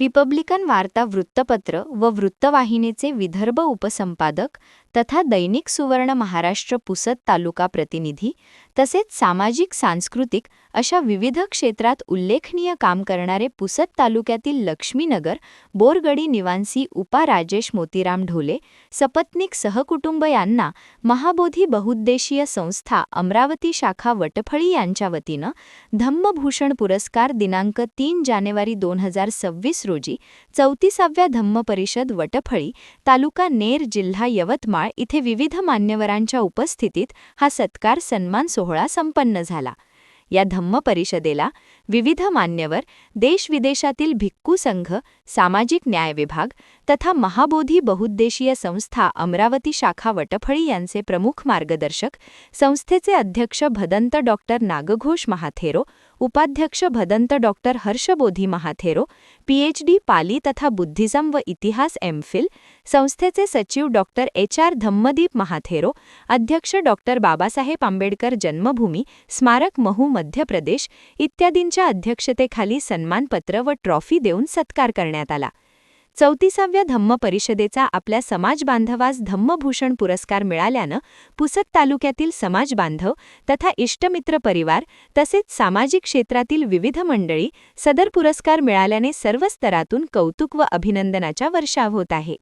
Republican वार्ता वृत्तपत्र व वृत्तवाहिनीचे विदर्भ उपसंपादक तथा दैनिक सुवर्ण महाराष्ट्र पुसद तालुका प्रतिनिधी तसेच सामाजिक सांस्कृतिक अशा विविध क्षेत्रात उल्लेखनीय काम करणारे पुसद तालुक्यातील लक्ष्मीनगर बोरगडी निवासी उपा राजेश मोतीराम ढोले सपत्निक सहकुटुंब यांना महाबोधी बहुद्देशीय संस्था अमरावती शाखा वटफळी यांच्या वतीनं धम्मभूषण पुरस्कार दिनांक तीन जानेवारी दोन हजार सव्वीस रोजी चौतीसाव्या धम्म परिषद वटफळी तालुका नेर जिल्हा यवतमाळ इथे विविध मान्यवरांच्या उपस्थितीत हा सत्कार सन्मान सोहळा संपन्न झाला. या धम्म परिषदेला विविध मान्यवर देशविदेशातील भिक्खू संघ सामाजिक न्याय विभाग तथा महाबोधी बहुद्देशीय संस्था अमरावती शाखा वटफळी यांचे प्रमुख मार्गदर्शक संस्थेचे अध्यक्ष भदंत डॉक्टर नागघोष महाथेरो उपाध्यक्ष भदंत डॉक्टर हर्षबोधी महाथेरो पीएचडी पाली तथा बुद्धिझम व इतिहास एमफिल संस्थेचे सचिव doctor H R Dhammadeep Mahathero अध्यक्ष डॉक्टर बाबासाहेब आंबेडकर जन्मभूमी स्मारक महू मध्य प्रदेश इत्यादींच्या अध्यक्षतेखाली सन्मानपत्र व ट्रॉफी देऊन सत्कार करण्यात आला. चौतीसाव्या धम्म परिषदेचा आपल्या समाजबांधवास धम्मभूषण पुरस्कार मिळाल्यानं पुसद तालुक्यातील समाजबांधव तथा इष्टमित्र परिवार तसेच सामाजिक क्षेत्रातील विविध मंडळी सदर पुरस्कार मिळाल्याने सर्व स्तरातून कौतुक व अभिनंदनाच्या वर्षाव होत आहे.